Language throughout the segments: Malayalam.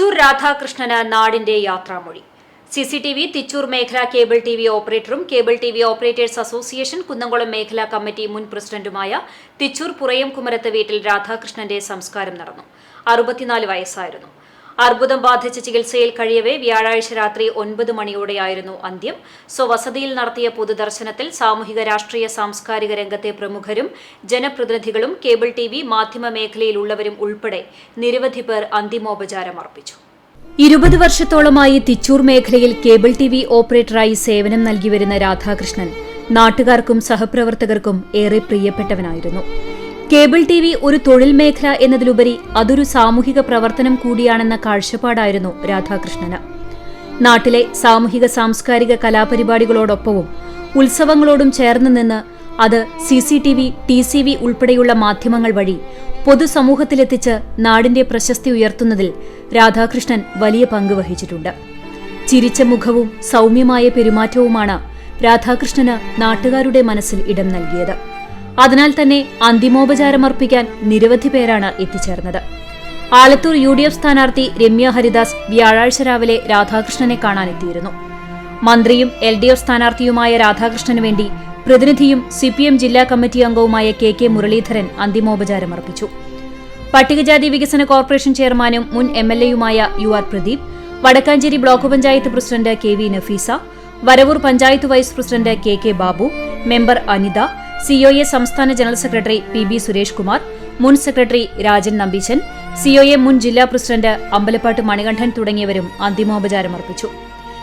തിച്ചൂർ രാധാകൃഷ്ണന് നാടിന്റെ യാത്രാമൊഴി. C C T V Thichur മേഖലാ cable T V ഓപ്പറേറ്ററും cable T V operators association Kunnamkulam മേഖലാ കമ്മിറ്റി മുൻ പ്രസിഡന്റുമായ തിച്ചൂർ പുറയം കുമരത്ത് വീട്ടിൽ രാധാകൃഷ്ണന്റെ സംസ്കാരം നടന്നു. അറുപത്തിനാല് വയസ്സായിരുന്നു. അർബുദം ബാധിച്ച് ചികിത്സയിൽ കഴിയവേ വ്യാഴാഴ്ച രാത്രി ഒൻപത് മണിയോടെയായിരുന്നു അന്ത്യം. സ്വവസതിയിൽ നടത്തിയ പൊതുദർശനത്തിൽ സാമൂഹിക രാഷ്ട്രീയ സാംസ്കാരിക രംഗത്തെ പ്രമുഖരും ജനപ്രതിനിധികളും കേബിൾ ടി വി മാധ്യമ മേഖലയിലുള്ളവരും ഉൾപ്പെടെ നിരവധി പേർ അന്തിമോപചാരം അർപ്പിച്ചു. ഇരുപത് വർഷത്തോളമായി തിച്ചൂർ മേഖലയിൽ കേബിൾ ടി വി ഓപ്പറേറ്ററായി സേവനം നൽകിവരുന്ന രാധാകൃഷ്ണൻ നാട്ടുകാർക്കും സഹപ്രവർത്തകർക്കും ഏറെ പ്രിയപ്പെട്ടവനായിരുന്നു. കേബിൾ ടി വി ഒരു തൊഴിൽ മേഖല എന്നതിലുപരി അതൊരു സാമൂഹിക പ്രവർത്തനം കൂടിയാണെന്ന കാഴ്ചപ്പാടായിരുന്നു രാധാകൃഷ്ണന്. നാട്ടിലെ സാമൂഹിക സാംസ്കാരിക കലാപരിപാടികളോടൊപ്പവും ഉത്സവങ്ങളോടും ചേർന്ന് നിന്ന് അത് C C T V T C V ഉൾപ്പെടെയുള്ള മാധ്യമങ്ങൾ വഴി പൊതുസമൂഹത്തിലെത്തിച്ച് നാടിന്റെ പ്രശസ്തി ഉയർത്തുന്നതിൽ രാധാകൃഷ്ണൻ വലിയ പങ്ക് വഹിച്ചിട്ടുണ്ട്. ചിരിച്ച മുഖവും സൗമ്യമായ പെരുമാറ്റവുമാണ് രാധാകൃഷ്ണന് നാട്ടുകാരുടെ മനസ്സിൽ ഇടം നൽകിയത്. അതിനാൽ തന്നെ അന്തിമോപചാരമർപ്പിക്കാൻ നിരവധി പേരാണ് എത്തിച്ചേർന്നത്. ആലത്തൂർ യു ഡി എഫ് സ്ഥാനാർത്ഥി രമ്യ ഹരിദാസ് വ്യാഴാഴ്ച രാവിലെ രാധാകൃഷ്ണനെ കാണാനെത്തിയിരുന്നു. മന്ത്രിയും എൽ ഡി എഫ് സ്ഥാനാർത്ഥിയുമായ രാധാകൃഷ്ണന് വേണ്ടി പ്രതിനിധിയും സി പി എം ജില്ലാ കമ്മിറ്റി അംഗവുമായ കെ കെ മുരളീധരൻ അന്തിമോപചാരമർപ്പിച്ചു പട്ടികജാതി വികസന കോർപ്പറേഷൻ ചെയർമാനും മുൻ M L എയുമായ U R Pradeep Vadakkanchery block panchayat president K V Nafeesa Varavoor panchayat vice president K K Babu member Anitha COA സംസ്ഥാന general secretary P B Suresh Kumar മുൻ സെക്രട്ടറി രാജൻ നമ്പീശൻ സിഒഎ മുൻ ജില്ലാ പ്രസിഡന്റ് അമ്പലപ്പാട്ട് മണികണ്ഠൻ തുടങ്ങിയവരും അന്തിമോപചാരമർപ്പിച്ചു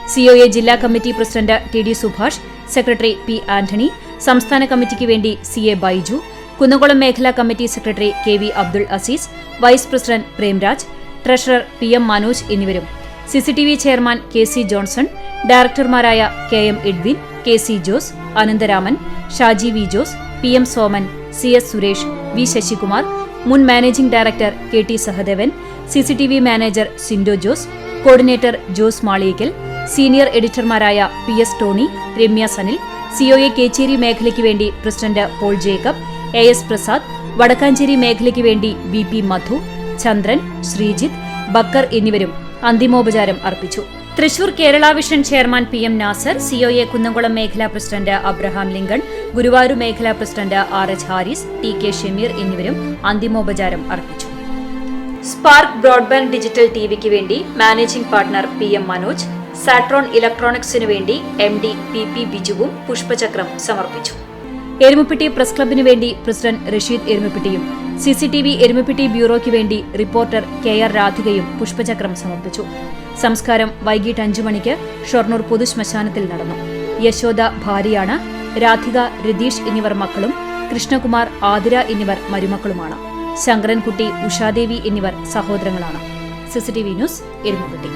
സിഒഎ ജില്ലാ committee president T D Subhash secretary P Antony സംസ്ഥാന കമ്മിറ്റിക്ക് വേണ്ടി സി എ ബൈജു കുന്നംകുളം മേഖലാ committee secretary K V Abdul Azeez vice president Premraj treasurer P M Manoj എന്നിവരും CCTV chairman K C Johnson ഡയറക്ടർമാരായ K M Edwin K C Jose Ananthraman Shaji V Jose P M Soman C S Suresh V Sasikumar മുൻ managing director K T Sahadevan CCTV manager Sindo Jose coordinator Jose Maliyakkal senior എഡിറ്റർമാരായ P S Tony Ramya Sanil COA Kechery മേഖലയ്ക്ക് വേണ്ടി president Paul Jacob A S Prasad Vadakkanchery മേഖലയ്ക്ക് വേണ്ടി വി പി മധു ചന്ദ്രൻ ശ്രീജിത്ത് ബക്കർ എന്നിവരും അന്തിമോപചാരം അർപ്പിച്ചു. Thrissur Kerala Vision chairman P M Nasar COA Kunnamkulam മേഖലാ പ്രസിഡന്റ് അബ്രഹാം ലിങ്കൺ ഗുരുവായൂർ മേഖലാ president R H Haris T K Shameer എന്നിവരും അന്തിമോപചാരം അർപ്പിച്ചു. സ്പാർക്ക് ബ്രോഡ്ബാൻഡ് ഡിജിറ്റൽ ടിവിക്ക് വേണ്ടി managing partner P M Manoj Satron ഇലക്ട്രോണിക്സിനു വേണ്ടി എം ഡി പി പി ബിജുവും പുഷ്പചക്രം സമർപ്പിച്ചു. എരുമപ്പെട്ടി പ്രസ് ക്ലബിനു വേണ്ടി president Rasheed എരുമപ്പെട്ടിയും C C T V Erumappetty ബ്യൂറോയ്ക്ക് വേണ്ടി റിപ്പോർട്ടർ കെ ആർ രാധികയും പുഷ്പചക്രം സമർപ്പിച്ചു. സംസ്കാരം വൈകിട്ട് അഞ്ചു മണിക്ക് ഷൊർണൂർ പൊതുശ്മശാനത്തിൽ നടന്നു. യശോദ ഭാര്യയാണ് രാധിക രതീഷ് എന്നിവർ മക്കളും കൃഷ്ണകുമാർ ആതിര എന്നിവർ മരുമക്കളുമാണ്. ശങ്കരൻകുട്ടി ഉഷാദേവി എന്നിവർ സഹോദരങ്ങളാണ്. CCTV news Erumappetty.